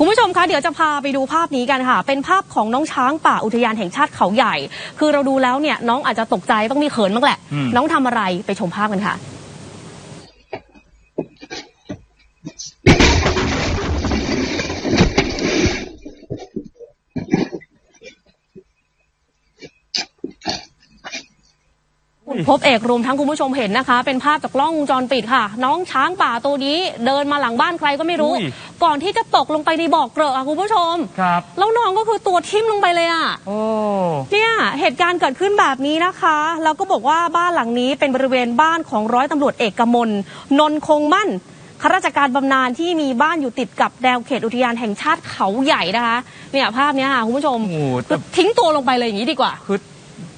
คุณผู้ชมคะเดี๋ยวจะพาไปดูภาพนี้กันค่ะ เป็นภาพของน้องช้างป่าอุทยานแห่งชาติเขาใหญ่ คือเราดูแล้วเนี่ยน้องอาจจะตกใจต้องมีเขินบ้างแหละอืมน้องทำอะไรไปชมภาพกันค่ะ คุณพบเอกรวมทั้งคุณผู้ชมเห็นนะคะ เป็นภาพจากกล้องวงจรปิดค่ะ น้องช้างป่าตัวนี้เดินมาหลังบ้านใครก็ไม่รู้ อุ้ยก่อนที่จะตกลงไปในบ่อเกลอะค่ะคุณผู้ชมครับ แล้วน้องก็คือตัวทิ่มลงไปเลยอะ โอ้ เนี่ยเหตุการณ์เกิดขึ้นแบบนี้นะคะแล้วก็บอกว่าบ้านหลังนี้เป็นบริเวณบ้านของร้อยตำรวจเอกกมลนนคงมั่นข้าราชการบำนาญที่มีบ้านอยู่ติดกับแนวเขตอุทยานแห่งชาติเขาใหญ่นะคะ เนี่ยภาพเนี้ยค่ะคุณผู้ชมโอ้โหแต่ คือทิ้งตัวลงไปเลยอย่างนี้ดีกว่าคือ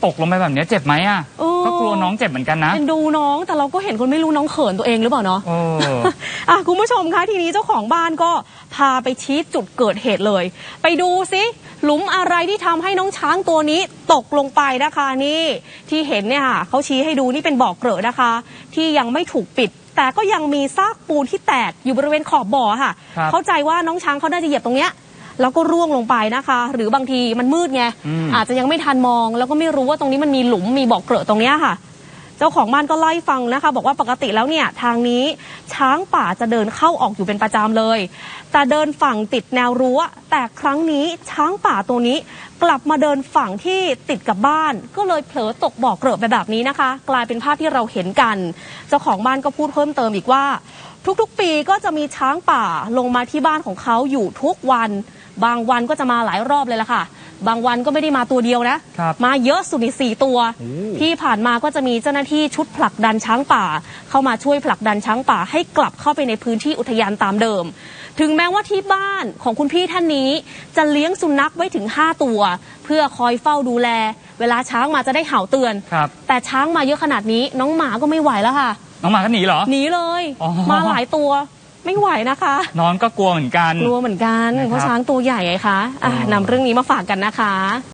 ตกลงไปแบบเนี้ยเจ็บไหมอะโอ้ก็ กลัวน้องเจ็บเหมือนกันนะเป็นดูน้องแต่เราก็เห็นคนไม่รู้น้องเขินตัวเองหรือเปล่าเนาะโอ้อะคุณผู้ชมคะทีนี้เจ้าของบ้านก็พาไปชี้จุดเกิดเหตุเลย ไปดูซิหลุมอะไรที่ทำให้น้องช้างตัวนี้ตกลงไปนะคะนี่ที่เห็นเนี่ยค่ะเขาชี้ให้ดูนี่เป็นบ่อเกลอะนะคะ ที่ยังไม่ถูกปิด แต่ก็ยังมีซากปูนที่แตกอยู่บริเวณขอบบ่อค่ะครับเข้าใจว่าน้องช้างเขาน่าจะเหยียบตรงเนี้ย แล้วก็ร่วงลงไปนะคะ หรือบางทีมันมืดไงอืมอาจจะยังไม่ทันมอง แล้วก็ไม่รู้ว่าตรงนี้มันมีหลุมมีบ่อเกลอะตรงเนี้ยค่ะ เจ้าของบ้านก็เล่าให้ฟังนะคะ บอกว่าปกติแล้วเนี่ยทางนี้ช้างป่าจะเดินเข้าออกอยู่เป็นประจำเลย แต่เดินฝั่งติดแนวรั้ว แต่ครั้งนี้ช้างป่าตัวนี้กลับมาเดินฝั่งที่ติดกับบ้าน ก็เลยเผลอตกบ่อเกลอะไปแบบนี้นะคะ กลายเป็นภาพที่เราเห็นกัน เจ้าของบ้านก็พูดเพิ่มเติมอีกว่า ทุกๆ ปีก็จะมีช้างป่าลงมาที่บ้านของเขาอยู่ทุกวัน บางวันก็จะมาหลายรอบเลยล่ะค่ะ บางวันก็ไม่ได้มาตัวเดียวนะ ครับมาเยอะสุดนี่สี่ตัว โอ้ ที่ผ่านมาก็จะมีเจ้าหน้าที่ชุดผลักดันช้างป่า เข้ามาช่วยผลักดันช้างป่าให้กลับเข้าไปในพื้นที่อุทยานตามเดิม ถึงแม้ว่าที่บ้านของคุณพี่ท่านนี้ จะเลี้ยงสุนัขไว้ถึง 5 ตัว เพื่อคอยเฝ้าดูแล เวลาช้างมาจะได้เห่าเตือน ครับ แต่ช้างมาเยอะขนาดนี้น้องหมาก็ไม่ไหวแล้วค่ะ น้องหมาก็หนีเหรอ หนีเลย อ๋อ มาหลายตัว ไม่ไหวนะคะ น้องก็กลัวเหมือนกัน กลัวเหมือนกันนะครับเพราะช้างตัวใหญ่ไงคะอะอ๋อนำเรื่องนี้มาฝากกันนะคะ